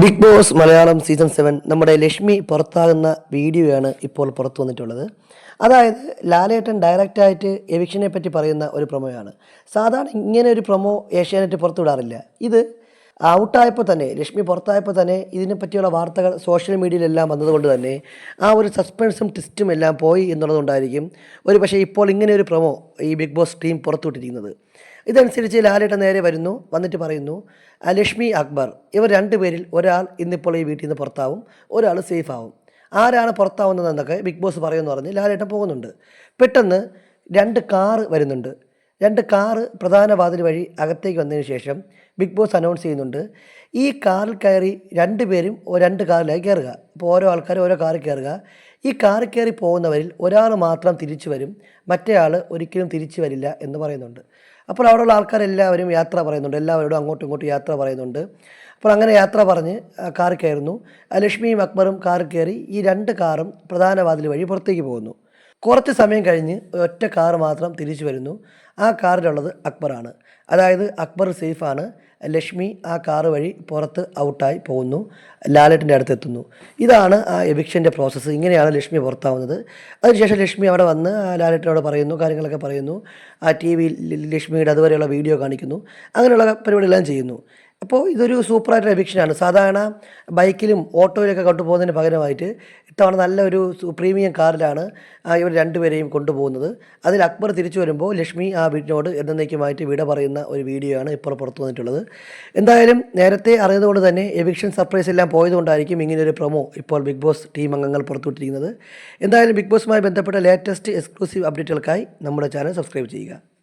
Big Boss Malayalam season seven നമ്മുടെ ലക്ഷ്മി പുറത്താകുന്ന വീഡിയോയാണ് ഇപ്പോൾ പുറത്തു വന്നിട്ടുള്ളത്. അതായത് ലാലേട്ടൻ ഡയറക്റ്റായിട്ട് എവിക്ഷനെ പറ്റി പറയുന്ന ഒരു പ്രൊമോയാണ്. സാധാരണ ഇങ്ങനെ ഒരു പ്രൊമോ ഏഷ്യാനെറ്റ് പുറത്തുവിടാറില്ല. ഇത് ഔട്ടായപ്പോൾ തന്നെ ലക്ഷ്മി പുറത്തായപ്പോൾ തന്നെ ഇതിനെപ്പറ്റിയുള്ള വാർത്തകൾ സോഷ്യൽ മീഡിയയിലെല്ലാം വന്നതുകൊണ്ട് തന്നെ ആ ഒരു സസ്പെൻസും ട്വിസ്റ്റും എല്ലാം പോയി എന്നുള്ളതുകൊണ്ടായിരിക്കും ഒരു പക്ഷേ ഇപ്പോൾ ഇങ്ങനെ ഒരു പ്രൊമോ ഈ ബിഗ് ബോസ് ടീം പുറത്തുവിട്ടിരിക്കുന്നത്. ഇതനുസരിച്ച് ലാലേട്ട നേരെ വരുന്നു വന്നിട്ട് പറയുന്നു "ആ, ലക്ഷ്മി അക്ബർ ഇവർ രണ്ടുപേരിൽ ഒരാൾ ഇന്നിപ്പോൾ ഈ വീട്ടിൽ നിന്ന് പുറത്താവും ഒരാൾ സേഫ് ആവും ആരാണ് പുറത്താവുന്നതെന്നൊക്കെ ബിഗ് ബോസ് പറയുമെന്ന് പറഞ്ഞ് ലാലേട്ടൻ പോകുന്നുണ്ട്. പെട്ടെന്ന് രണ്ട് കാറ് വരുന്നുണ്ട്. രണ്ട് കാറ് പ്രധാന വാതിൽ വഴി അകത്തേക്ക് വന്നതിന് ശേഷം ബിഗ് ബോസ് അനൗൺസ് ചെയ്യുന്നുണ്ട്. ഈ കാറിൽ കയറി രണ്ട് പേരും രണ്ട് കാറിലായി കയറുക. അപ്പോൾ ഓരോ ആൾക്കാർ ഓരോ കാറിൽ കയറുക. ഈ കാറിൽ കയറി പോകുന്നവരിൽ ഒരാൾ മാത്രം തിരിച്ചു വരും. മറ്റേ ആൾ ഒരിക്കലും തിരിച്ചു വരില്ല എന്ന് പറയുന്നുണ്ട്. അപ്പോൾ അവിടെയുള്ള ആൾക്കാരെല്ലാവരും യാത്ര പറയുന്നുണ്ട്. എല്ലാവരോടും അങ്ങോട്ടും ഇങ്ങോട്ടും യാത്ര പറയുന്നുണ്ട്. അപ്പോൾ അങ്ങനെ യാത്ര പറഞ്ഞ് കാറിൽ കയറുന്നു. ലക്ഷ്മിയും അക്ബറും കാറിൽ കയറി ഈ രണ്ട് കാറും പ്രധാന വാതിൽ വഴി പുറത്തേക്ക് പോകുന്നു. കുറച്ച് സമയം കഴിഞ്ഞ് ഒറ്റ കാർ മാത്രം തിരിച്ചു വരുന്നു. ആ കാറിലുള്ളത് അക്ബറാണ്. അതായത് അക്ബർ സേഫാണ്. ലക്ഷ്മി ആ കാർ വഴി പുറത്ത് ഔട്ടായി പോകുന്നു. ലാലേട്ടന്റെ അടുത്ത് എത്തുന്നു. ഇതാണ് ആ എവിക്ഷന്റെ പ്രോസസ്സ്. ഇങ്ങനെയാണ് ലക്ഷ്മി പുറത്താവുന്നത്. അതിനുശേഷം ലക്ഷ്മി അവിടെ വന്ന് ആ ലാലേട്ടനോട് പറയുന്നു കാര്യങ്ങളൊക്കെ പറയുന്നു. ആ ടി വിയിൽ ലക്ഷ്മിയുടെ അതുവരെയുള്ള വീഡിയോ കാണിക്കുന്നു. അങ്ങനെയുള്ള പരിപാടികളെല്ലാം ചെയ്യുന്നു. അപ്പോൾ ഇതൊരു സൂപ്പറായിട്ടൊരു എവിക്ഷനാണ് സാധാരണ ബൈക്കിലും ഓട്ടോയിലൊക്കെ കൊണ്ടുപോകുന്നതിന് പകരമായിട്ട് ഇത്തവണ നല്ലൊരു പ്രീമിയം കാറിലാണ് ഇവർ രണ്ടുപേരെയും കൊണ്ടുപോകുന്നത്. അതിൽ അക്ബർ തിരിച്ചു വരുമ്പോൾ ലക്ഷ്മി ആ വീടിനോട് എന്നേക്കുമായിട്ട് വിട പറയുന്ന ഒരു വീഡിയോ ആണ് ഇപ്പോൾ പുറത്തു വന്നിട്ടുള്ളത്. എന്തായാലും നേരത്തെ അറിഞ്ഞതുകൊണ്ട് തന്നെ എവിക്ഷൻ സർപ്രൈസ് എല്ലാം പോയതുകൊണ്ടായിരിക്കും ഇങ്ങനെയൊരു പ്രൊമോ ഇപ്പോൾ ബിഗ് ബോസ് ടീം അംഗങ്ങൾ പുറത്തുവിട്ടിരിക്കുന്നത്. എന്തായാലും ബിഗ് ബോസുമായി ബന്ധപ്പെട്ട ലേറ്റസ്റ്റ് എക്സ്ക്ലൂസീവ് അപ്ഡേറ്റുകൾക്കായി നമ്മുടെ ചാനൽ സബ്സ്ക്രൈബ് ചെയ്യുക.